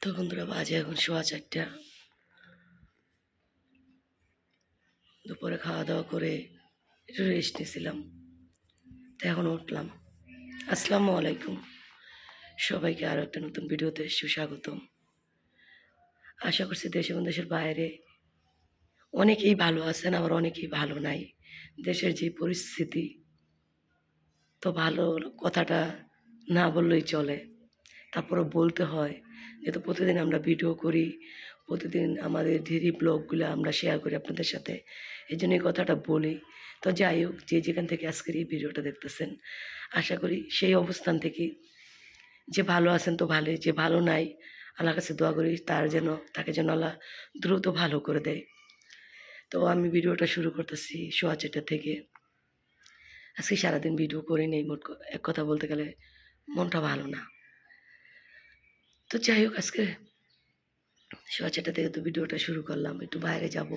তো বন্ধুরা বাজে এখন সোয়া চারটা। দুপুরে খাওয়া দাওয়া করে একটু রেস্ট নিয়েছিলাম, তো এখন উঠলাম। আসসালামু আলাইকুম। সবাইকে আরও একটা নতুন ভিডিওতে সুস্বাগতম। আশা করছি দেশ এবং দেশের বাইরে অনেকেই ভালো আছেন, আবার অনেকেই ভালো নাই। দেশের যে পরিস্থিতি, তো ভালো কথাটা না বললেই চলে। তারপরে বলতে হয় যেহেতু প্রতিদিন আমরা ভিডিও করি, প্রতিদিন আমাদের ধীরি ব্লগগুলো আমরা শেয়ার করি আপনাদের সাথে, এই জন্য এই কথাটা বলি। তো যাই হোক, যে যেখান থেকে আজকের এই ভিডিওটা দেখতেছেন, আশা করি সেই অবস্থান থেকে যে ভালো আছেন তো ভালোই, যে ভালো নাই, আল্লাহর কাছে দোয়া করি তার যেন, তাকে যেন আল্লাহ দ্রুত ভালো করে দেয়। তো আমি ভিডিওটা শুরু করতেছি সোয়া চারটা থেকে। আজকে সারাদিন ভিডিও করি নেই, মোট এক কথা বলতে গেলে মনটা ভালো না। তো যাই হোক, আজকে সোয়া চারটা থেকে তো ভিডিওটা শুরু করলাম, একটু বাইরে যাব।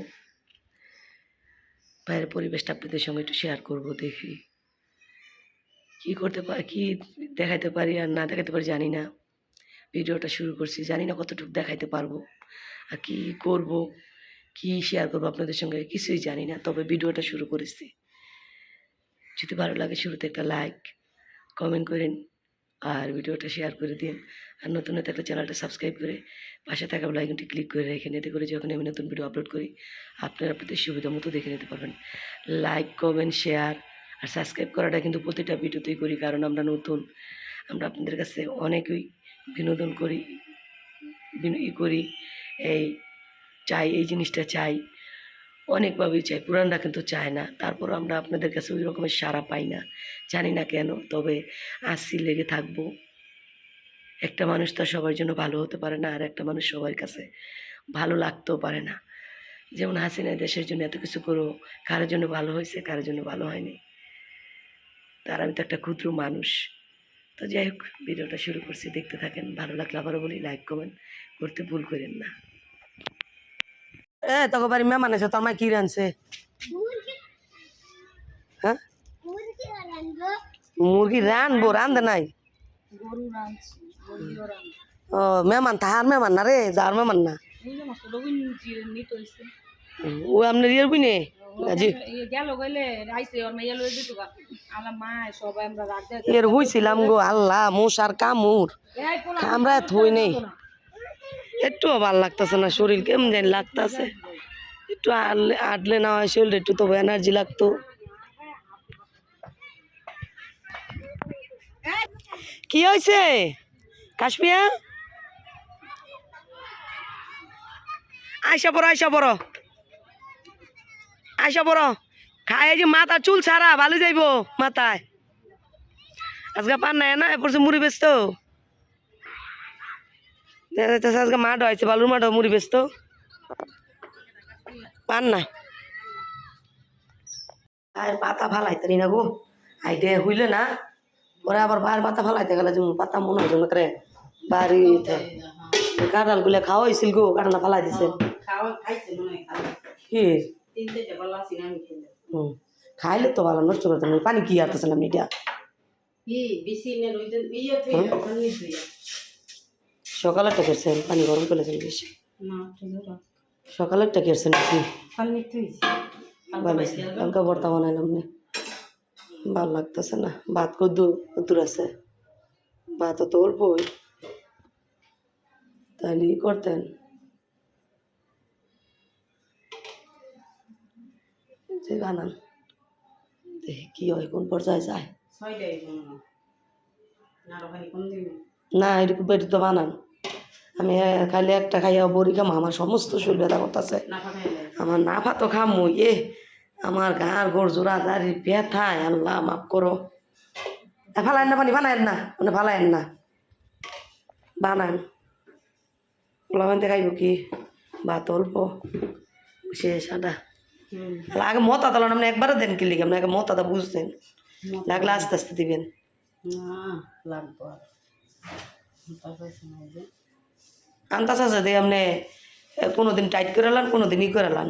বাইরের পরিবেশটা আপনাদের সঙ্গে একটু শেয়ার করব, দেখি কি করতে পারি কি দেখাইতে পারি আর না দেখাতে পারি জানি না। ভিডিওটা শুরু করছি, জানি না কতটুকু দেখাইতে পারব আর কি করব, কি শেয়ার করব আপনাদের সঙ্গে কিছুই জানি না, তবে ভিডিওটা শুরু করেছি। যদি ভালো লাগে শুরুতে একটা লাইক কমেন্ট করেন। আর ভিডিওটা শেয়ার করে দিন। আর নতুন হয়ে থাকলে চ্যানেলটা সাবস্ক্রাইব করে পাশে থাকা লাইকনটি ক্লিক করে রেখে নিতে করে যখন আমি নতুন ভিডিও আপলোড করি, আপনারা আপনাদের সুবিধা মতো দেখে নিতে পারবেন। লাইক কমেন্ট শেয়ার আর সাবস্ক্রাইব করাটা কিন্তু প্রতিটা ভিডিওতেই করি, কারণ আমরা নতুন। আমরা আপনাদের কাছে অনেকই বিনোদন করি ই করি, এই চাই, এই জিনিসটা চাই। অনেকভাবেই চাই। পুরানরা কিন্তু চায় না। তারপর আমরা আপনাদের কাছে ওই রকমের সাড়া পাই না। জানি না কেন, তবে আসি লেগে থাকব। একটা মানুষ তো সবার জন্য ভালো হতে পারে না, আর একটা মানুষ সবার কাছে ভালো লাগতেও পারে না। যেমন হাসিনা, দেশের জন্য এত কিছু করো কারোর জন্য ভালো হয়েছে কারোর জন্য ভালো হয়নি? তার আমি তো একটা ক্ষুদ্র মানুষ। তো যাই হোক, ভিডিওটা শুরু করছি। দেখতে থাকেন, ভালো লাগলে আবারও বলি লাইক কমেন্ট করতে ভুল করেন না। এ তোকে বাড়ি মেহমান আছে তোর মা কি রানছে হ্যাঁ? মুরগি রানবো রান্ধে নাই? ও মেহমান তাহার মেহমান না রে যার মেহমান না? ও আপনার ইয়ের বুঝনে এর হইছিলাম গো আল্লাহ মশার কামুর আমরা থই নেই। একটু ভালো লাগতেছে না, শরীর কেমন জানি লাগতেছে। একটু আটলে আটলে না হয় শরীর একটু তবু এনার্জি লাগতো। কি হয়েছে? কাশ্মিয়া? আইসা পড়ো আইসা পড়ো। আইসা পড়ো। খায় যে মাথা চুল ছাড়া, ভালো যাইবো মাথায়। আজকে পান নাই না এরপর মুড়ি বেচত। দেখা আজকে মাঠ হয়েছে বালুর মাঠ মুড়ি বেচত। পান নাই আর পাতা ফালাইতে না গো। আইডে হইলে না। পরে আবার বাইরের পাতা ফালাইতে গেলে যেমন পাতা মনে হয় করে। বাড়িতে। কাঁঠালগুলো খাওয়া হয়েছিল গো কাঁঠাল ফালাই দিছে। মনে হয় খাইলে তো ভালো নষ্ট করতে না পানি কি আরতেছিলাম এটা কি বেশি নে রইতে সকালেরটা কেরছেন? পানি গরম করেছেন বেশি? না সকালেরটা ভালো আছে হালকা ভর্তা বানাইলাম না। ভালো লাগতেছে না। ভাত কদ্দু কদ্দুর আছে। ভাতও তো অল্পই। তাহলে ই করতেন। যে বানান। দেখি কি হয় কোন পর্যায়ে যায়। না এরকম পেটে তো বানান। আমি খালি একটা খাইয়া বড়ি খাম আমার সমস্ত শরীর ব্যথা করতেছে। আমার না ভাতো খামো এ আমার গাঁর গোড় জোড়া দাঁড়ি ব্যথায় আল্লাহ মাফ করো। এ, ফালায়েন না পানি বানায়েন না মানে ফালায়েন না। বানান। পোলাবেন দেখাইব কি? ভাত অল্প সে সাদা আগে মতা তাহলে আপনি একবারে দেন কি লিখে আপনি আগে মতাটা বুঝতেন। লাগলে আস্তে আস্তে দিবেন। না লাগবো আন্দাজ আছে দিয়ে আপনি কোনো দিন টাইট করে লান কোনো দিন ই করে লান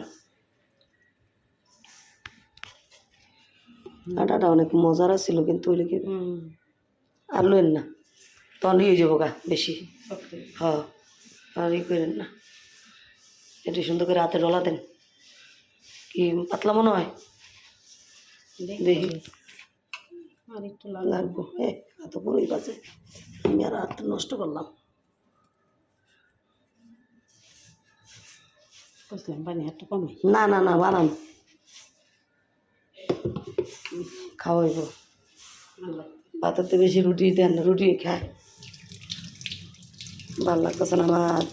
আটাটা অনেক মজার ছিল কিন্তু ওই লিখে আর লইন না তখন হয়ে যাব গা বেশি। হ্যাঁ আর ই করেন না। একটু সুন্দর করে হাতে ডলা দেন। কি পাতলা মনে হয়? দেখি। আর একটু লাগবো। এ এত পুরোই বাজে। আমি আর হাত নষ্ট করলাম। বুঝলাম পানি একটু কমে না না না বানান খাওয়াইব ভাতের বেশি রুটি দেন রুটি খায়। ভালো লাগতেছে না আমার।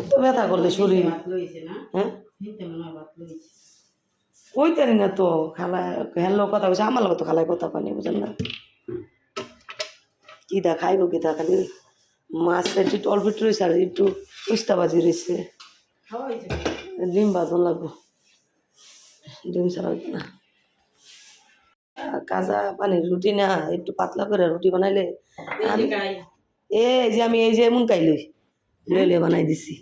এত ব্যথা করলে শরীর। হ্যাঁ? ভাত কইতেনি না তো খালা হ্যালো কথা কইছে আমার তো খালায় কথা কয়নি বুঝেন না। কি দা খাইব কি দা খালি? মাছ একটু অল্প একটু রয়েছে আর একটু উস্তা বাজি রয়েছে ডিম বাজন লাগবো। ডিম ছাড়া হইতো না। কাঁচা পানির রুটি না একটু পাতলা করে রুটি বানাইলে এই যে আমি এই যে এমন কাইলই লইলে বানাই দিছি।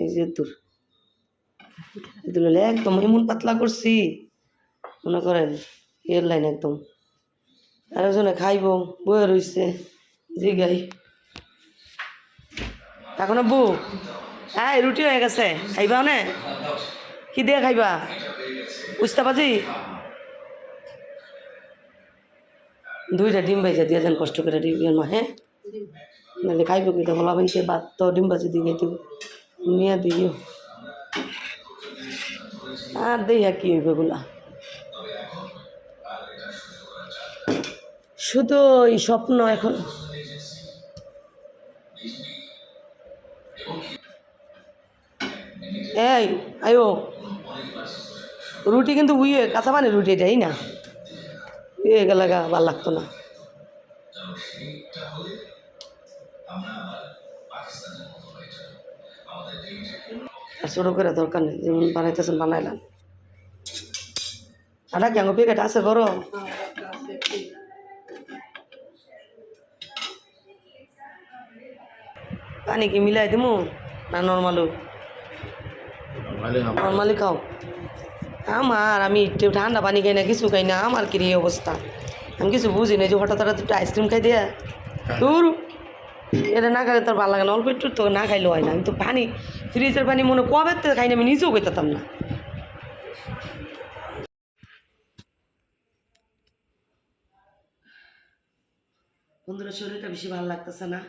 এই যে তোর। লইলে একদম এমন পাতলা করছি মনে করেন এর লাইন একদম। আরেকজনে খাইব বয়ে রইছে জি গাই। এখন বউ হ্যাঁ রুটি হয়ে গেছে। খাইবা নে? কি দিয়ে খাইবা? বুঝতে পারছি দুইটা ডিম ভাইজা দিয়ে যান কষ্ট করে ডিম মা হ্যাঁ নাহলে খাইব কি তো বলা ভাইছে ভাত তো ডিম ভাজি দিয়ে দিব নিয়ে দিও। আর দেইয়া কি হইবে বলা। শুধু এই স্বপ্ন এখন। এই, আয়ো। রুটি কিন্তু উইয়ে, কাঁচা পানি রুটি এটাই না। উইয়ে গেলে ভালো লাগতো না। আর ছোটো করে দরকার নেই, যেমন বানাইতেছেন, বানাইলাম। আটা কেন প্যাকেট আছে করো পানি কি মিলাই দিমু? না নর্মালু নর্মালি খাও আমার আমি একটু ঠান্ডা পানি খাই না কিছু খাই না আমার কি এই অবস্থা? আমি কিছু বুঝি না যে হঠাৎ হঠাৎ একটু আইসক্রিম খাই দিয়া। তোর এটা না খাইলে তোর ভালো লাগে না অল্প একটু তো না খাইলেও হয় না। আমি তো পানি ফ্রিজের পানি মনে কবে তো খাই না আমি নিজেও খাইতাম না। বন্ধুরা শরীরটা বেশি ভালো লাগতেছে না।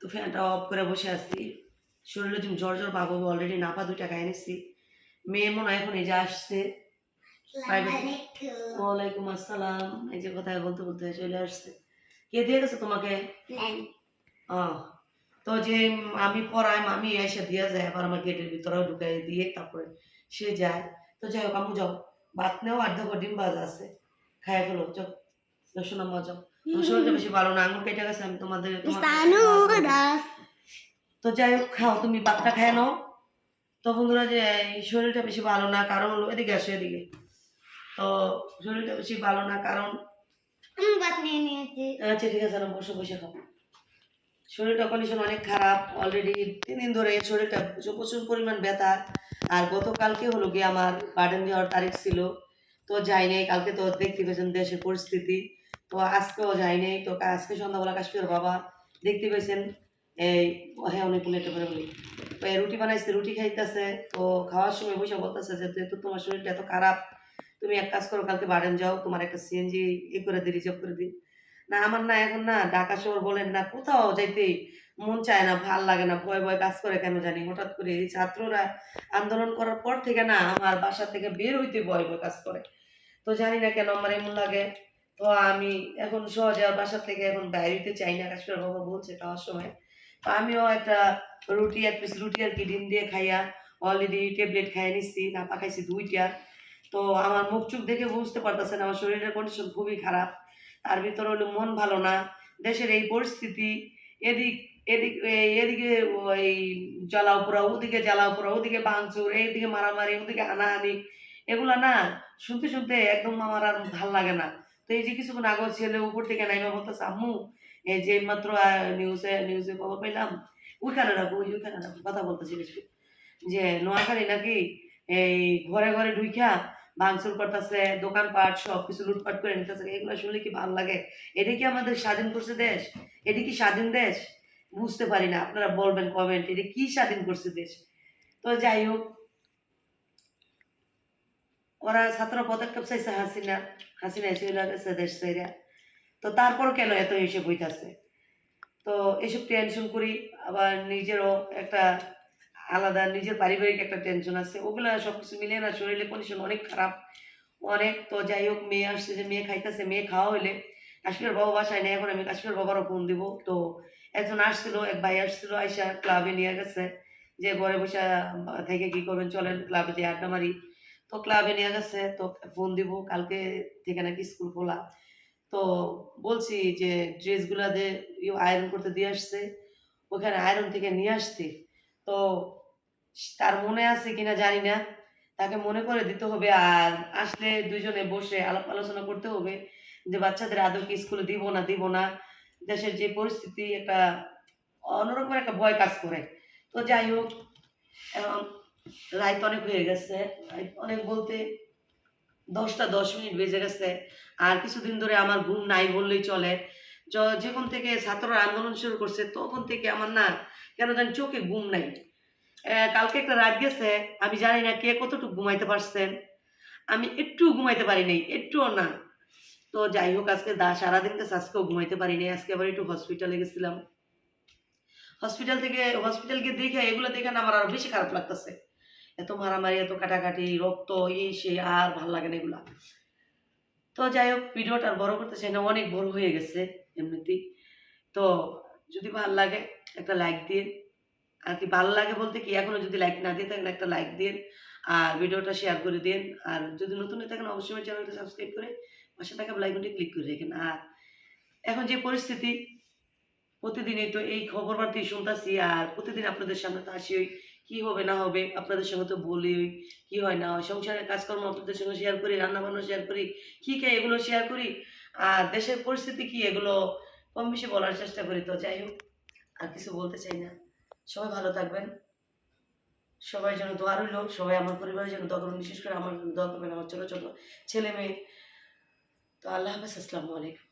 তো ফ্যানটা অফ করে বসে আছি। শরীরে তুমি জ্বর জ্বর পাবো অলরেডি নাপা দুইটা খাই নিচ্ছি মেয়ে মনে হয় এখন এই যে আসছে। ওয়ালাইকুম আসসালাম। এই যে কথা বলতে বলতে চলে আসছে। কে দিয়ে গেছে তোমাকে? তো যে আমি পড়াই মামি এসে দিয়ে যায় আবার আমার গেটের ভিতরে ঢুকাই দিয়ে তারপরে সে যায়। তো যাই হোক আমু যাও। ভাত নেও আর দেখো ডিম ভাজা আছে। খাই ফেলো যাও। রসুন আম্মা যাও। শরীরটা বেশি ভালো না আঙুর কেটে গেছে আমি তোমাদের তো যাই হোক খাও তুমি ভাতটা খেয়ে নাও। তো বন্ধুরা যে শরীরটা বেশি ভালো না কারণ এদিকে আসো এদিকে। তো শরীরটা বেশি ভালো না কারণ আচ্ছা ঠিক আছে বসে বসে খাও। শরীরটা কন্ডিশন অনেক খারাপ অলরেডি তিন দিন ধরে শরীরটা প্রচুর প্রচুর পরিমাণ ব্যথা। আর গতকালকে হলো গিয়ে আমার বার্ডেন দেওয়ার তারিখ ছিল। তো যাই নাই কালকে তো দেখতে পেয়েছেন দেশের পরিস্থিতি। তো আজকেও যাই নাই তো আজকে সন্ধ্যাবেলা কাশ্মীর বাবা দেখতে পেয়েছেন। এই হ্যাঁ অনেক লেটে করে বলি। রুটি বানাইছে, রুটি খাইতেছে তো খাওয়ার সময় বসে বলতেছে যে যেহেতু তোমার শরীরটা এত খারাপ, তুমি এক কাজ করো, কালকে বাড়েন যাও, তোমার একটা সিএনজি ই করে দিই রিজার্ভ করে দিই। না, আমার না এখন না, ঢাকা শহর বলেন না, কোথাও যাইতে মন চায় না, ভালো লাগে না, ভয় ভয় কাজ করে কেন জানি? হঠাৎ করে এই ছাত্ররা আন্দোলন করার পর থেকে না, আমার বাসা থেকে বের হইতে ভয় ভয় কাজ করে। তো জানি না কেন আমার এমন লাগে। তো আমি এখন সহজে বাসা থেকে এখন বাইরে হইতে চাই না কাশ্মীর বাবা বলছে খাওয়ার সময়। আমিও একটা রুটি এক পিস রুটি আর কি ডিম দিয়ে খাইয়া অলরেডি ট্যাবলেট খাইয়ে নিচ্ছি নাপা খাইছি দুইটা। তো আমার মুখ চুখ দেখে বুঝতে পারতেছেন, আমার শরীরের কন্ডিশন খুবই খারাপ। তার ভিতরে হলো মন ভালো না। দেশের এই পরিস্থিতি, এদিক এদিক এদিকে ওই জ্বালাও পোড়া, ওদিকে জ্বালাও পোড়া, ওদিকে ভাঙচুর, এইদিকে মারামারি, ওদিকে হানাহানি, এগুলা না শুনতে শুনতে একদম আমার আর ভালো লাগে না। তো এই যে কিছুক্ষণ আগে ছেলে উপর থেকে নাইমা বলতেছে, আম্মু এই যে মাত্র নিউজে নিউজে খবর পেলাম, ওইখানে রাখব ওইখানে রাখব, কথা বলতেছি বেশি। যে নোয়াখালী নাকি এই ঘরে ঘরে ঢুইখা ভাঙচুর করতেছে, দোকানপাট সব কিছু লুটপাট করে নিতেছে, এগুলো শুনলে কি ভালো লাগে? এটা কি আমাদের স্বাধীন করছে দেশ? এটা কি স্বাধীন দেশ? বুঝতে পারি না, আপনারা বলবেন কমেন্ট এটা কি স্বাধীন করছে দেশ? তো যাই হোক, ওরা ছাত্র পদক্ষেপ চাইছে হাসিনা হাসিনা এসে দেশ চাইরা তো তারপর কেন এত হিসেব হইতাছে তো এসব টেনশন করি, আবার নিজেরও একটা আলাদা, নিজের পারিবারিক একটা টেনশন আছে। ওগুলো সব কিছু মিলে না শরীরের কন্ডিশন অনেক খারাপ। অনেক, তো যাই হোক, মেয়ে আসছে যে মেয়ে খাইতেছে, মেয়ে খাওয়া হইলে কাশ্মীর বাবা বাসায় নেই, এখন আমি কাশ্মীর বাবারও ফোন দিব। তো একজন আসছিল, এক ভাই আসছিল, আইসা ক্লাবে নিয়ে গেছে। যে ঘরে বসে, থেকে কি করবেন, চলেন ক্লাবে যে আড্ডা মারি। তো ক্লাবে নিয়ে গেছে, তো ফোন দিব। কালকে থেকে নাকি স্কুল খোলা। তো বলছি যে ড্রেসগুলা যে আয়রন করতে দিয়ে আসছে, ওখানে আয়রন থেকে নিয়ে আসতে তো তার মনে আছে কিনা জানি না, তাকে মনে করে দিতে হবে আর আসলে দুজনে বসে আলাপ আলোচনা করতে হবে যে বাচ্চাদের আদৌ কি স্কুলে দিব না দিব না, দেশের যে পরিস্থিতি একটা অন্যরকম একটা ভয় কাজ করে। তো যাই হোক রাত অনেক হয়ে গেছে অনেক বলতে দশটা দশ মিনিট বেজে গেছে। আর কিছুদিন ধরে আমার ঘুম নাই বললেই চলে। যখন থেকে ছাত্ররা আন্দোলন শুরু করছে, তখন থেকে আমার না কেন জানি চোখে ঘুম নাই। কালকে একটা রাত গেছে, আমি জানি না কে কতটুকু ঘুমাইতে পারছেন আমি একটু ঘুমাইতে পারি নাই, একটুও না। তো যাই হোক, আজকে দা সারাদিন কাছে আজকেও ঘুমাইতে পারি নাই, আজকে আবার একটু হসপিটালে গেছিলাম। হসপিটাল থেকে হসপিটালকে দেখে, এগুলো দেখে না আমার আরও বেশি খারাপ লাগতেছে। এত মারামারি, এত কাটাকাটি, রক্ত, এই সে আর ভালো লাগে না এগুলা। তো যাই হোক, ভিডিওটা বড় করতে চাই না, অনেক বড় হয়ে গেছে এমনিতেই। তো যদি ভালো লাগে, একটা লাইক দিন আর কি ভালো লাগে বলতে কি, এখনও যদি লাইক না দিয়ে থাকেন, একটা লাইক দিন আর ভিডিওটা শেয়ার করে দিন আর যদি নতুন হয়ে থাকেন, অবশ্যই চ্যানেলটা সাবস্ক্রাইব করে পাশে থাকা লাইকনটি ক্লিক করে রেখেন। আর এখন যে পরিস্থিতি, প্রতিদিনই তো এই খবর বার্তি শুনতেছি, আর প্রতিদিন আপনাদের সামনে তো আসি ওই কি হবে না হবে আপনাদের সঙ্গে তো বলি, কি হয় না হয়, সংসারের কাজকর্ম আপনাদের সঙ্গে শেয়ার করি রান্না বান্না শেয়ার করি, কি খাই এগুলো শেয়ার করি, আর দেশের পরিস্থিতি কি এগুলো কম বেশি বলার চেষ্টা করি তো, যাই হোক, আর কিছু বলতে চাই না। সবাই ভালো থাকবেন, সবাই যেন দোয়া রইল, সবাই আমার পরিবারের জন্য দোয়া করবেন বিশেষ করে আমার দোয়া করবেন আমার ছোটো ছোটো ছেলে মেয়ে। তো আল্লাহ হাফেজ, আসসালামু আলাইকুম।